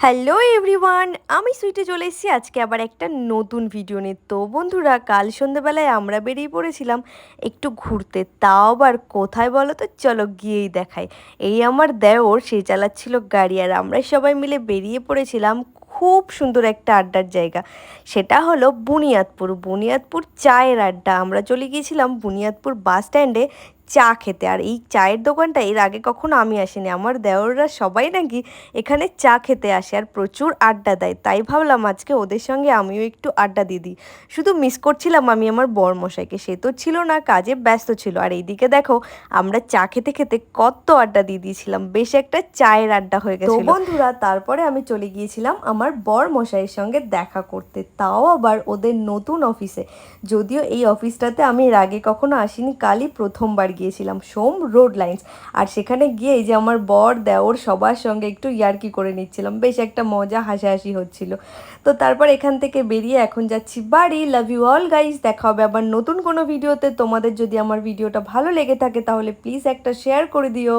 Hello everyone আমি সুইটে চলে এসেছি। আজকে আবার একটা নতুন ভিডিও নিয়ে। তো বন্ধুরা, কাল সন্ধেবেলায় আমরা বেরিয়ে পড়েছিলাম একটু ঘুরতে। তাও আবার কোথায় বলো তো? চলো গিয়েই দেখাই। এই আমার দেওর, সে চালাচ্ছিল গাড়ি। আর আমরা সবাই মিলে বেরিয়ে পড়েছিলাম খুব সুন্দর একটা আড্ডার জায়গা। সেটা হলো বুনিয়াদপুর। বুনিয়াদপুর চায়ের আড্ডা। আমরা চলে গিয়েছিলাম বুনিয়াদপুর বাস স্ট্যান্ডে। চা খেতে। আর এই চায়ের দোকানটা এর আগে কখনো আমি আসিনি। আমার দেওররা সবাই নাকি এখানে চা খেতে আসে আর প্রচুর আড্ডা দেয়। তাই ভাবলাম আজকে ওদের সঙ্গে আমিও একটু আড্ডা দিয়ে দিই। শুধু মিস করছিলাম আমি আমার বরমশাইকে। সে তো ছিল না কাজে ব্যস্ত ছিল। আর এইদিকে দেখো আমরা চা খেতে খেতে কত আড্ডা দিয়ে দিয়েছিলাম। বেশ একটা চায়ের আড্ডা হয়ে গেছে বন্ধুরা তারপরে আমি চলে গিয়েছিলাম আমার বর মশাইয়ের সঙ্গে দেখা করতে। তাও আবার ওদের নতুন অফিসে। যদিও এই অফিসটাতে আমি এর আগে কখনো আসিনি কালই প্রথমবার গিয়েছিলাম সোম রোড লাইন্স। আর সেখানে গিয়ে এই যে আমার বর, দেওর সবার সঙ্গে একটু ইয়ার্কি করে নিচ্ছিলাম। বেশ একটা মজা, হাসাহাসি হচ্ছিল। তো তারপর এখান থেকে বেরিয়ে এখন যাচ্ছি বাড়ি। লাভ ইউ অল গাইজ দেখা হবে আবার নতুন কোনো ভিডিওতে। তোমাদের যদি আমার ভিডিওটা ভালো লেগে থাকে, তাহলে প্লিজ একটা শেয়ার করে দিও।